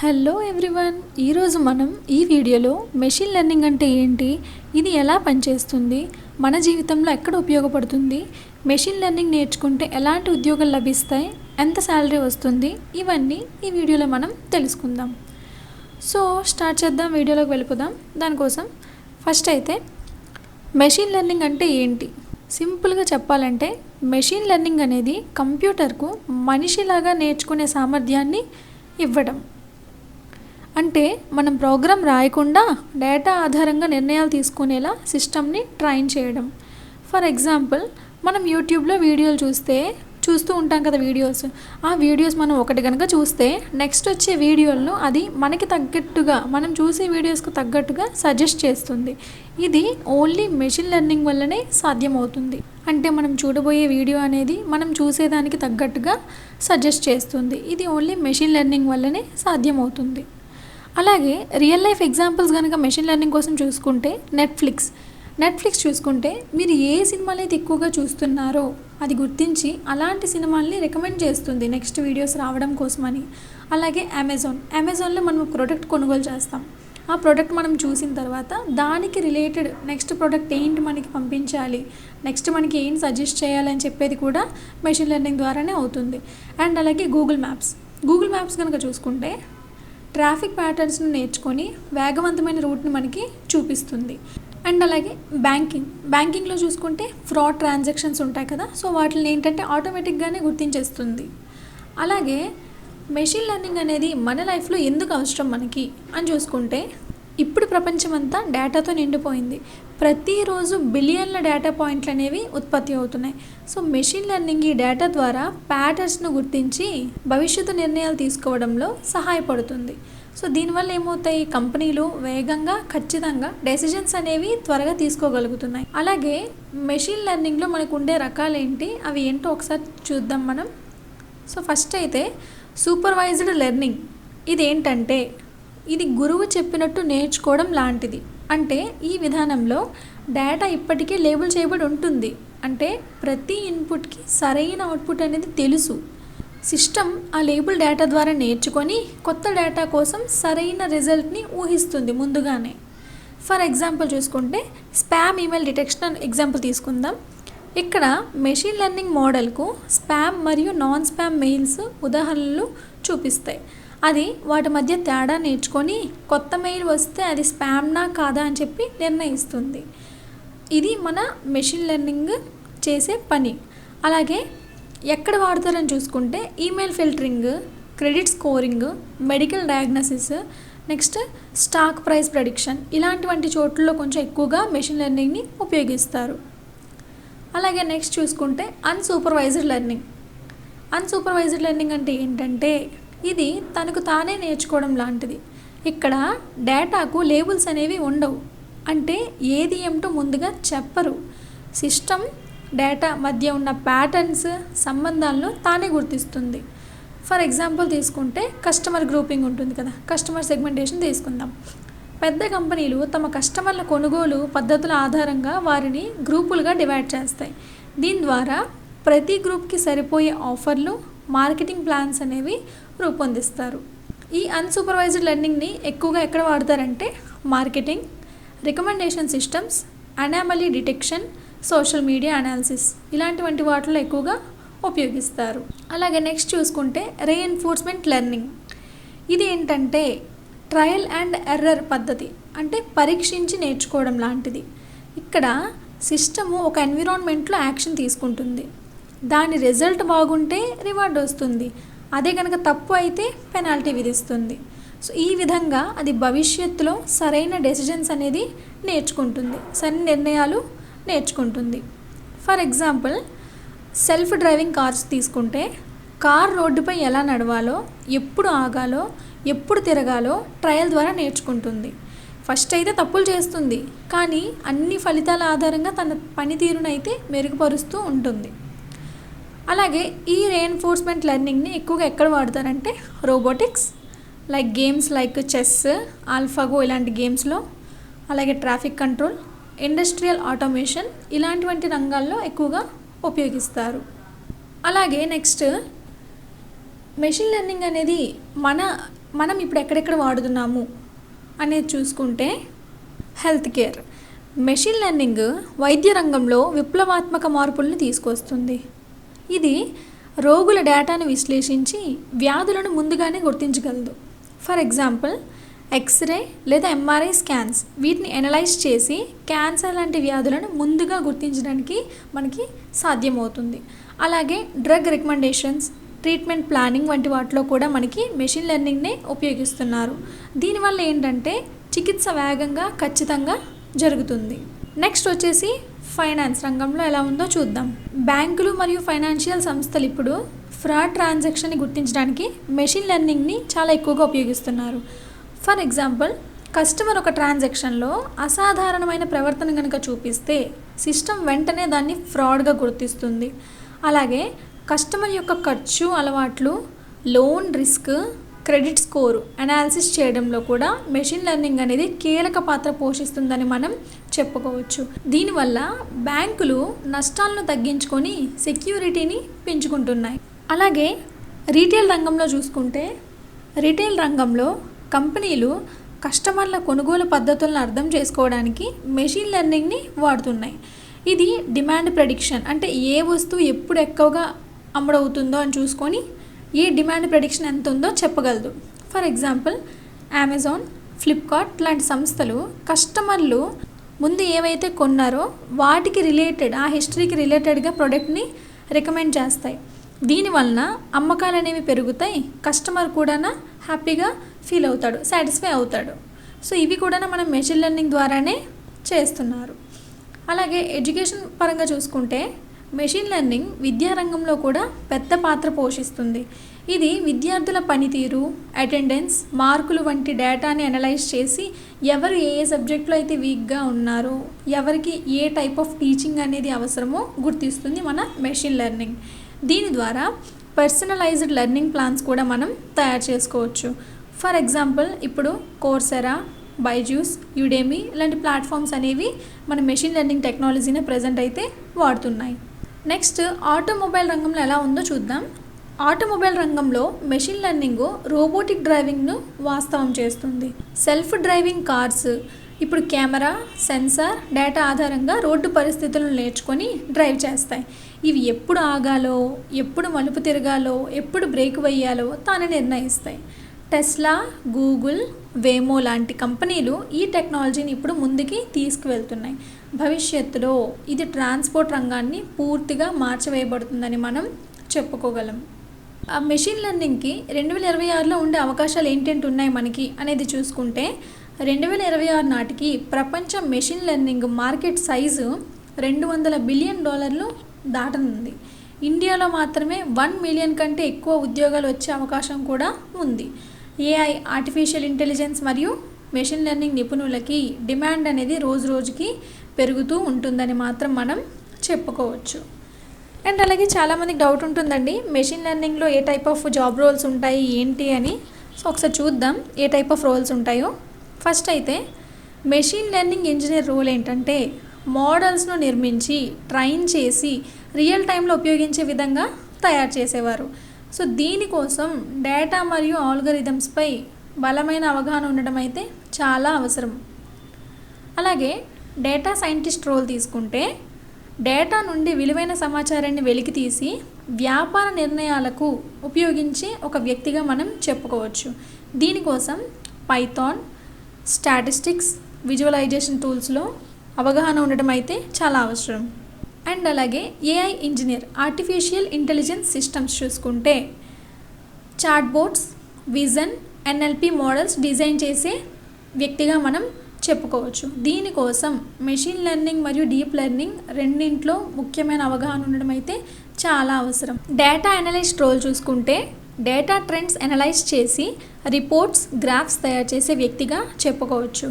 Hello everyone ఈరోజు మనం ఈ వీడియోలో మెషిన్ లెర్నింగ్ అంటే ఏంటి ఇది ఎలా పనిచేస్తుంది మన జీవితంలో ఎక్కడ ఉపయోగపడుతుంది మెషిన్ లెర్నింగ్ నేర్చుకుంటే ఎలాంటి ఉద్యోగాలు లభిస్తాయి ఎంత శాలరీ వస్తుంది ఇవన్నీ ఈ వీడియోలో మనం తెలుసుకుందాం. సో స్టార్ట్ చేద్దాం వీడియోలోకి వెళ్ళిపోదాం. దానికోసం ఫస్ట్ అయితే మెషిన్ లెర్నింగ్ అంటే ఏంటి? సింపుల్గా చెప్పాలంటే మెషిన్ లెర్నింగ్ అనేది కంప్యూటర్కు మనిషిలాగా నేర్చుకునే సామర్థ్యాన్ని ఇవ్వడం. అంటే మనం ప్రోగ్రామ్ రాయకుండా డేటా ఆధారంగా నిర్ణయాలు తీసుకునేలా సిస్టమ్ని ట్రైన్ చేయడం. ఫర్ ఎగ్జాంపుల్ మనం యూట్యూబ్లో వీడియోలు చూస్తే చూస్తూ ఉంటాం కదా వీడియోస్. ఆ వీడియోస్ మనం ఒకటి కనుక చూస్తే నెక్స్ట్ వచ్చే వీడియోలను అది మనకి తగ్గట్టుగా మనం చూసే వీడియోస్కు తగ్గట్టుగా సజెస్ట్ చేస్తుంది. ఇది ఓన్లీ మెషిన్ లెర్నింగ్ వల్లనే సాధ్యమవుతుంది. అంటే మనం చూడబోయే వీడియో అనేది మనం చూసేదానికి తగ్గట్టుగా సజెస్ట్ చేస్తుంది. ఇది ఓన్లీ మెషిన్ లెర్నింగ్ వల్లనే సాధ్యమవుతుంది. అలాగే రియల్ లైఫ్ ఎగ్జాంపుల్స్ కనుక మెషిన్ లెర్నింగ్ కోసం చూసుకుంటే నెట్ఫ్లిక్స్. నెట్ఫ్లిక్స్ చూసుకుంటే మీరు ఏ సినిమాలు అయితే ఎక్కువగా చూస్తున్నారో అది గుర్తించి అలాంటి సినిమాల్ని రికమెండ్ చేస్తుంది నెక్స్ట్ వీడియోస్ రావడం కోసమని. అలాగే అమెజాన్. అమెజాన్లో మనం ప్రోడక్ట్ కొనుగోలు చేస్తాం. ఆ ప్రోడక్ట్ మనం చూసిన తర్వాత దానికి రిలేటెడ్ నెక్స్ట్ ప్రోడక్ట్ ఏంటి మనకి పంపించాలి నెక్స్ట్ మనకి ఏం సజెస్ట్ చేయాలని చెప్పేది కూడా మెషిన్ లెర్నింగ్ ద్వారానే అవుతుంది. అండ్ అలాగే గూగుల్ మ్యాప్స్. గూగుల్ మ్యాప్స్ కనుక చూసుకుంటే ట్రాఫిక్ ప్యాటర్న్స్ను నేర్చుకొని వేగవంతమైన రూట్ని మనకి చూపిస్తుంది. అండ్ అలాగే బ్యాంకింగ్. బ్యాంకింగ్లో చూసుకుంటే ఫ్రాడ్ ట్రాన్సాక్షన్స్ ఉంటాయి కదా సో వాటిని ఏంటంటే ఆటోమేటిక్గానే గుర్తించేస్తుంది. అలాగే మెషిన్ లెర్నింగ్ అనేది మన లైఫ్లో ఎందుకు అవసరం మనకి అని చూసుకుంటే ఇప్పుడు ప్రపంచం అంతా డేటాతో నిండిపోయింది. ప్రతిరోజు బిలియన్ల డేటా పాయింట్లు అనేవి ఉత్పత్తి అవుతున్నాయి. సో మెషిన్ లెర్నింగ్ ఈ డేటా ద్వారా ప్యాటర్న్స్ను గుర్తించి భవిష్యత్తు నిర్ణయాలు తీసుకోవడంలో సహాయపడుతుంది. సో దీనివల్ల ఏమవుతాయి? కంపెనీలు వేగంగా ఖచ్చితంగా డెసిజన్స్ అనేవి త్వరగా తీసుకోగలుగుతున్నాయి. అలాగే మెషిన్ లెర్నింగ్లో మనకు ఉండే రకాలేంటి? అవి ఏంటో ఒకసారి చూద్దాం మనం. సో ఫస్ట్ అయితే సూపర్వైజ్డ్ లెర్నింగ్. ఇది ఏంటంటే ఇది గురువు చెప్పినట్టు నేర్చుకోవడం లాంటిది. అంటే ఈ విధానంలో డేటా ఇప్పటికే లేబుల్ చేయబడి ఉంటుంది. అంటే ప్రతి ఇన్పుట్కి సరైన అవుట్పుట్ అనేది తెలుసు. సిస్టమ్ ఆ లేబుల్ డేటా ద్వారా నేర్చుకొని కొత్త డేటా కోసం సరైన రిజల్ట్ని ఊహిస్తుంది ముందుగానే. ఫర్ ఎగ్జాంపుల్ చూసుకుంటే స్పామ్ ఈమెయిల్ డిటెక్షన్ ఎగ్జాంపుల్ తీసుకుందాం. ఇక్కడ మెషిన్ లెర్నింగ్ మోడల్కు స్పామ్ మరియు నాన్ స్పామ్ మెయిల్స్ ఉదాహరణలు చూపిస్తాయి. అది వాటి మధ్య తేడా నేర్చుకొని కొత్త మెయిల్ వస్తే అది స్పామ్నా కాదా అని చెప్పి నిర్ణయిస్తుంది. ఇది మన మెషిన్ లెర్నింగ్ చేసే పని. అలాగే ఎక్కడ వాడతారని చూసుకుంటే email filtering credit scoring medical diagnosis next stock price prediction ఇలాంటివంటి చోట్లలో కొంచెం ఎక్కువగా మెషిన్ లెర్నింగ్ని ఉపయోగిస్తారు. అలాగే నెక్స్ట్ చూసుకుంటే అన్సూపర్వైజ్డ్ లెర్నింగ్. అన్సూపర్వైజ్డ్ లెర్నింగ్ అంటే ఏంటంటే ఇది తనకు తానే నేర్చుకోవడం లాంటిది. ఇక్కడ డేటాకు లేబుల్స్ అనేవి ఉండవు. అంటే ఏది ఏమిటో ముందుగా చెప్పరు. సిస్టమ్ డేటా మధ్య ఉన్న ప్యాటర్న్స్ సంబంధాలను తానే గుర్తిస్తుంది. ఫర్ ఎగ్జాంపుల్ తీసుకుంటే కస్టమర్ గ్రూపింగ్ ఉంటుంది కదా. కస్టమర్ సెగ్మెంటేషన్ తీసుకుందాం. పెద్ద కంపెనీలు తమ కస్టమర్ల కొనుగోలు పద్ధతుల ఆధారంగా వారిని గ్రూపులుగా డివైడ్ చేస్తాయి. దీని ద్వారా ప్రతి గ్రూప్కి సరిపోయే ఆఫర్లు మార్కెటింగ్ ప్లాన్స్ అనేవి రూపొందిస్తారు. ఈ అన్సూపర్వైజ్డ్ లెర్నింగ్ని ఎక్కువగా ఎక్కడ వాడతారంటే marketing recommendation systems anomaly detection social media analysis ఇలాంటివంటి వాటిలో ఎక్కువగా ఉపయోగిస్తారు. అలాగే నెక్స్ట్ చూసుకుంటే రీఎన్ఫోర్స్మెంట్ లెర్నింగ్. ఇది ఏంటంటే ట్రయల్ అండ్ ఎర్రర్ పద్ధతి అంటే పరీక్షించి నేర్చుకోవడం లాంటిది. ఇక్కడ సిస్టము ఒక ఎన్విరాన్మెంట్లో యాక్షన్ తీసుకుంటుంది. దాని రిజల్ట్ బాగుంటే రివార్డ్ వస్తుంది. అదే కనుక తప్పు అయితే పెనాల్టీ విధిస్తుంది. సో ఈ విధంగా అది భవిష్యత్తులో సరైన డెసిజన్స్ అనేది నేర్చుకుంటుంది. సరైన నిర్ణయాలు నేర్చుకుంటుంది. For example self driving cars తీసుకుంటే కార్ రోడ్డుపై ఎలా నడవాలో ఎప్పుడు ఆగాలో ఎప్పుడు తిరగాలో ట్రయల్ ద్వారా నేర్చుకుంటుంది. ఫస్ట్ అయితే తప్పులు చేస్తుంది. కానీ అన్ని ఫలితాల ఆధారంగా తన పనితీరునైతే మెరుగుపరుస్తూ ఉంటుంది. అలాగే ఈ రెయిన్ఫోర్స్మెంట్ లెర్నింగ్ని ఎక్కువగా ఎక్కడ వాడతారంటే robotics like games like chess AlphaGo ఇలాంటి గేమ్స్లో అలాగే ట్రాఫిక్ కంట్రోల్ ఇండస్ట్రియల్ ఆటోమేషన్ ఇలాంటివంటి రంగాల్లో ఎక్కువగా ఉపయోగిస్తారు. అలాగే నెక్స్ట్ మెషిన్ లెర్నింగ్ అనేది మన మనం ఇప్పుడు ఎక్కడెక్కడ వాడుతున్నాము అనేది చూసుకుంటే హెల్త్ కేర్ మెషిన్ లెర్నింగ్ వైద్య రంగంలో విప్లవాత్మక మార్పులను తీసుకొస్తుంది. ఇది రోగుల డేటాను విశ్లేషించి వ్యాధులను ముందుగానే గుర్తించగలదు. ఫర్ ఎగ్జాంపుల్ ఎక్స్రే లేదా ఎంఆర్ఐ స్కాన్స్ వీటిని ఎనలైజ్ చేసి క్యాన్సర్ లాంటి వ్యాధులను ముందుగా గుర్తించడానికి మనకి సాధ్యమవుతుంది. అలాగే డ్రగ్ రికమెండేషన్స్ ట్రీట్మెంట్ ప్లానింగ్ వంటి వాటిలో కూడా మనకి మెషిన్ లెర్నింగ్నే ఉపయోగిస్తున్నారు. దీనివల్ల ఏంటంటే చికిత్స వేగంగా ఖచ్చితంగా జరుగుతుంది. నెక్స్ట్ వచ్చేసి ఫైనాన్స్ రంగంలో ఎలా ఉందో చూద్దాం. బ్యాంకులు మరియు ఫైనాన్షియల్ సంస్థలు ఇప్పుడు ఫ్రాడ్ ట్రాన్సాక్షన్ని గుర్తించడానికి మెషిన్ లెర్నింగ్ని చాలా ఎక్కువగా ఉపయోగిస్తున్నారు. ఫర్ ఎగ్జాంపుల్ కస్టమర్ ఒక ట్రాన్సాక్షన్లో అసాధారణమైన ప్రవర్తన కనుక చూపిస్తే సిస్టమ్ వెంటనే దాన్ని ఫ్రాడ్గా గుర్తిస్తుంది. అలాగే కస్టమర్ యొక్క ఖర్చు అలవాట్లు loan risk credit score analysis చేయడంలో కూడా మెషిన్ లెర్నింగ్ అనేది కీలక పాత్ర పోషిస్తుందని మనం చెప్పుకోవచ్చు. దీనివల్ల బ్యాంకులు నష్టాలను తగ్గించుకొని సెక్యూరిటీని పెంచుకుంటున్నాయి. అలాగే రీటైల్ రంగంలో చూసుకుంటే రీటైల్ రంగంలో కంపెనీలు కస్టమర్ల కొనుగోలు పద్ధతులను అర్థం చేసుకోవడానికి మెషిన్ లెర్నింగ్ని వాడుతున్నాయి. ఇది డిమాండ్ ప్రెడిక్షన్ అంటే ఏ వస్తువు ఎప్పుడు ఎక్కువగా అమ్ముడవుతుందో అని చూసుకొని ఈ డిమాండ్ ప్రెడిక్షన్ ఎంత ఉందో చెప్పగలదు. ఫర్ ఎగ్జాంపుల్ అమెజాన్ ఫ్లిప్కార్ట్ లాంటి సంస్థలు కస్టమర్లు ముందు ఏవైతే కొన్నారో వాటికి రిలేటెడ్ ఆ హిస్టరీకి రిలేటెడ్గా ప్రోడక్ట్ని రికమెండ్ చేస్తాయి. దీనివలన అమ్మకాలు అనేవి పెరుగుతాయి కస్టమర్ కూడా హ్యాపీగా ఫీల్ అవుతాడు సాటిస్ఫై అవుతాడు. సో ఇవి కూడా మనం మెషిన్ లెర్నింగ్ ద్వారానే చేస్తున్నారు. అలాగే ఎడ్యుకేషన్ పరంగా చూసుకుంటే మెషిన్ లెర్నింగ్ విద్యారంగంలో కూడా పెద్ద పాత్ర పోషిస్తుంది. ఇది విద్యార్థుల పనితీరు అటెండెన్స్ మార్కులు వంటి డేటాని అనలైజ్ చేసి ఎవరు ఏ ఏ సబ్జెక్ట్లో అయితే వీక్గా ఉన్నారో ఎవరికి ఏ టైప్ ఆఫ్ టీచింగ్ అనేది అవసరమో గుర్తిస్తుంది మన మెషిన్ లెర్నింగ్ దీని ద్వారా పర్సనలైజ్డ్ లెర్నింగ్ ప్లాన్స్ కూడా మనం తయారు చేసుకోవచ్చు. ఫర్ ఎగ్జాంపుల్ ఇప్పుడు కోర్సెరా బైజూస్ యుడేమి ఇలాంటి ప్లాట్ఫామ్స్ అనేవి మన మెషిన్ లెర్నింగ్ టెక్నాలజీని ప్రజెంట్ అయితే వాడుతున్నాయి. నెక్స్ట్ ఆటోమొబైల్ రంగంలో ఎలా ఉందో చూద్దాం. ఆటోమొబైల్ రంగంలో మెషిన్ లెర్నింగ్ రోబోటిక్ డ్రైవింగ్ను వాస్తవం చేస్తుంది. సెల్ఫ్ డ్రైవింగ్ కార్స్ ఇప్పుడు కెమెరా సెన్సార్ డేటా ఆధారంగా రోడ్డు పరిస్థితులను నేర్చుకొని డ్రైవ్ చేస్తాయి. ఇవి ఎప్పుడు ఆగాలో ఎప్పుడు మలుపు తిరగాలో ఎప్పుడు బ్రేక్ వేయాలో తాను నిర్ణయిస్తాయి. టెస్లా గూగుల్ వేమో లాంటి కంపెనీలు ఈ టెక్నాలజీని ఇప్పుడు ముందుకి తీసుకువెళ్తున్నాయి. భవిష్యత్తులో ఇది ట్రాన్స్పోర్ట్ రంగాన్ని పూర్తిగా మార్చివేయబడుతుందని మనం చెప్పుకోగలం. ఆ మెషిన్ లెర్నింగ్కి రెండు వేల ఇరవై ఆరులో ఉండే అవకాశాలు ఏంటంటే ఉన్నాయి మనకి అనేది చూసుకుంటే రెండు వేల ఇరవై ఆరు నాటికి ప్రపంచ మెషిన్ లెర్నింగ్ మార్కెట్ సైజు రెండు వందల బిలియన్ డాలర్లు దాటనుంది. ఇండియాలో మాత్రమే వన్ మిలియన్ కంటే ఎక్కువ ఉద్యోగాలు వచ్చే అవకాశం కూడా ఉంది. ఏఐ ఆర్టిఫిషియల్ ఇంటెలిజెన్స్ మరియు మెషిన్ లెర్నింగ్ నిపుణులకి డిమాండ్ అనేది రోజు రోజుకి పెరుగుతూ ఉంటుందని మాత్రం మనం చెప్పుకోవచ్చు. అండ్ అలాగే చాలామందికి డౌట్ ఉంటుందండి మెషిన్ లెర్నింగ్లో ఏ టైప్ ఆఫ్ జాబ్ రోల్స్ ఉంటాయి ఏంటి అని. సో ఒకసారి చూద్దాం ఏ టైప్ ఆఫ్ రోల్స్ ఉంటాయో. ఫస్ట్ అయితే మెషిన్ లెర్నింగ్ ఇంజనీర్ రోల్ ఏంటంటే మోడల్స్ను నిర్మించి ట్రైన్ చేసి రియల్ టైంలో ఉపయోగించే విధంగా తయారు చేసేవారు. సో దీనికోసం డేటా మరియు ఆల్గరిథమ్స్పై బలమైన అవగాహన ఉండడం అయితే చాలా అవసరం. అలాగే డేటా సైంటిస్ట్ రోల్ తీసుకుంటే డేటా నుండి విలువైన సమాచారాన్ని వెలికి తీసి వ్యాపార నిర్ణయాలకు ఉపయోగించే ఒక వ్యక్తిగా మనం చెప్పుకోవచ్చు. దీనికోసం పైథాన్ స్టాటిస్టిక్స్ విజువలైజేషన్ టూల్స్లో అవగాహన ఉండటం అయితే చాలా అవసరం. అండ్ అలాగే AI engineer artificial intelligence systems చూసుకుంటే chatbots vision NLP models design చేసే వ్యక్తిగా మనం చెప్పుకోవచ్చు. దీనికోసం మెషిన్ లెర్నింగ్ మరియు డీప్ లెర్నింగ్ రెండింట్లో ముఖ్యమైన అవగాహన ఉండడం అయితే చాలా అవసరం. డేటా అనలిస్ట్ రోల్ చూసుకుంటే డేటా ట్రెండ్స్ అనలైజ్ చేసి రిపోర్ట్స్ గ్రాఫ్స్ తయారు చేసే వ్యక్తిగా చెప్పుకోవచ్చు.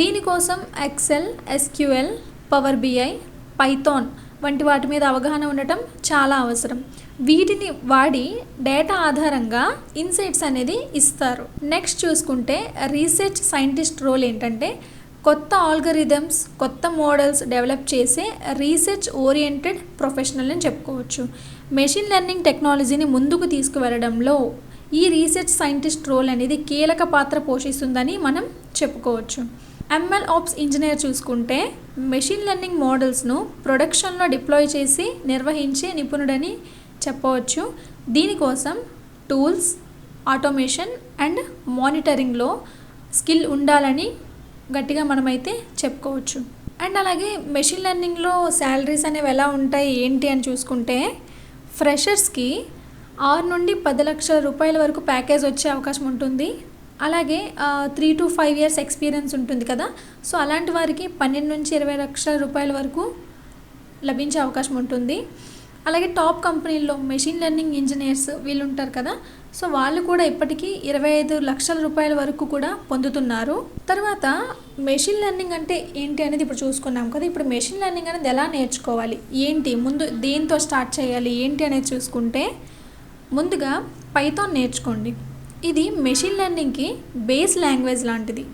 దీనికోసం Excel SQL Power BI Python వంటి వాటి మీద అవగాహన ఉండటం చాలా అవసరం. వీటిని వాడి డేటా ఆధారంగా ఇన్సైట్స్ అనేది ఇస్తారు. నెక్స్ట్ చూసుకుంటే రీసెర్చ్ సైంటిస్ట్ రోల్ ఏంటంటే కొత్త ఆల్గరిథమ్స్ కొత్త మోడల్స్ డెవలప్ చేసే రీసెర్చ్ ఓరియంటెడ్ ప్రొఫెషనల్ అని చెప్పుకోవచ్చు. మెషిన్ లెర్నింగ్ టెక్నాలజీని ముందుకు తీసుకువెళ్ళడంలో ఈ రీసెర్చ్ సైంటిస్ట్ రోల్ అనేది కీలక పాత్ర పోషిస్తుందని మనం చెప్పుకోవచ్చు. ఎంఎల్ ఆప్స్ ఇంజనీర్ చూసుకుంటే మెషిన్ లెర్నింగ్ మోడల్స్ను ప్రొడక్షన్లో డిప్లాయ్ చేసి నిర్వహించే నిపుణుడని చెప్పవచ్చు. దీనికోసం టూల్స్ ఆటోమేషన్ అండ్ మానిటరింగ్లో స్కిల్ ఉండాలని గట్టిగా మనమైతే చెప్పుకోవచ్చు. అండ్ అలాగే మెషిన్ లెర్నింగ్లో శాలరీస్ అనేవి ఎలా ఉంటాయి ఏంటి అని చూసుకుంటే ఫ్రెషర్స్కి ఆరు నుండి పది లక్షల రూపాయల వరకు ప్యాకేజ్ వచ్చే అవకాశం ఉంటుంది. అలాగే three to five years experience ఉంటుంది కదా. సో అలాంటి వారికి పన్నెండు నుంచి ఇరవై లక్షల రూపాయల వరకు లభించే అవకాశం ఉంటుంది. అలాగే టాప్ కంపెనీల్లో మెషిన్ లెర్నింగ్ ఇంజనీర్స్ వీళ్ళు ఉంటారు కదా. సో వాళ్ళు కూడా ఇప్పటికీ ఇరవై ఐదు లక్షల రూపాయల వరకు కూడా పొందుతున్నారు. తర్వాత మెషిన్ లెర్నింగ్ అంటే ఏంటి అనేది ఇప్పుడు చూసుకున్నాం కదా. ఇప్పుడు మెషిన్ లెర్నింగ్ అనేది ఎలా నేర్చుకోవాలి? ఏంటి? ముందు దేంతో స్టార్ట్ చేయాలి? ఏంటి అనేది చూసుకుంటే ముందుగా పైథాన్ నేర్చుకోండి. ఇది మెషిన్ లెర్నింగ్కి బేస్ లాంగ్వేజ్ లాంటిది.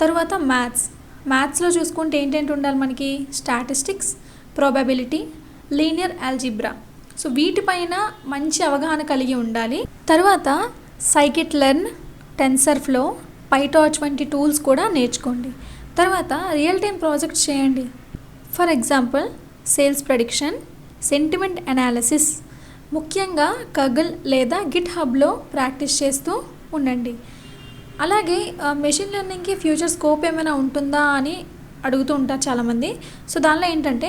తర్వాత మ్యాథ్స్ మ్యాథ్స్లో చూసుకుంటే ఏంటంటే ఉండాలి మనకి? Statistics probability linear algebra so వీటిపైన మంచి అవగాహన కలిగి ఉండాలి. తర్వాత scikit learn TensorFlow PyTorch వంటి టూల్స్ కూడా నేర్చుకోండి. తర్వాత రియల్ టైం ప్రాజెక్ట్స్ చేయండి. For example sales prediction sentiment analysis ముఖ్యంగా కగల్ లేదా గిట్ హబ్లో ప్రాక్టీస్ చేస్తూ ఉండండి. అలాగే మెషిన్ లెర్నింగ్కి ఫ్యూచర్ స్కోప్ ఏమైనా ఉంటుందా అని అడుగుతూ ఉంటారు చాలామంది. సో దానిలో ఏంటంటే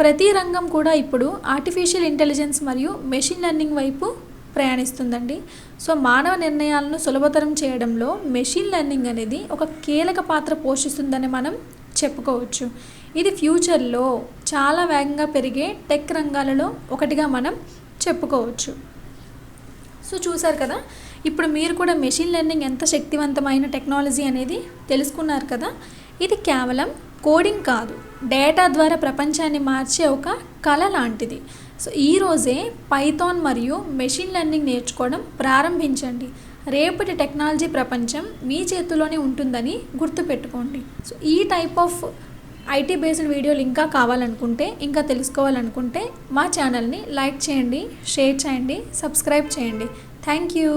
ప్రతి రంగం కూడా ఇప్పుడు ఆర్టిఫిషియల్ ఇంటెలిజెన్స్ మరియు మెషిన్ లెర్నింగ్ వైపు ప్రయాణిస్తుందండి. సో మానవ నిర్ణయాలను సులభతరం చేయడంలో మెషిన్ లెర్నింగ్ అనేది ఒక కీలక పాత్ర పోషిస్తుందని మనం చెప్పుకోవచ్చు. ఇది ఫ్యూచర్లో చాలా వేగంగా పెరిగే టెక్ రంగాలలో ఒకటిగా మనం చెప్పుకోవచ్చు. సో చూసారు కదా ఇప్పుడు మీరు కూడా మెషిన్ లెర్నింగ్ ఎంత శక్తివంతమైన టెక్నాలజీ అనేది తెలుసుకున్నారు కదా ఇది కేవలం కోడింగ్ కాదు డేటా ద్వారా ప్రపంచాన్ని మార్చే ఒక కళ లాంటిది. సో ఈరోజే పైథాన్ మరియు మెషిన్ లెర్నింగ్ నేర్చుకోవడం ప్రారంభించండి. రేపటి టెక్నాలజీ ప్రపంచం మీ చేతిలోనే ఉంటుందని గుర్తుపెట్టుకోండి. సో ఈ టైప్ ఆఫ్ ఐటీ బేస్డ్ వీడియోలు ఇంకా కావాలనుకుంటే ఇంకా తెలుసుకోవాలనుకుంటే మా ఛానల్ని లైక్ చేయండి షేర్ చేయండి సబ్స్క్రైబ్ చేయండి. Thank you.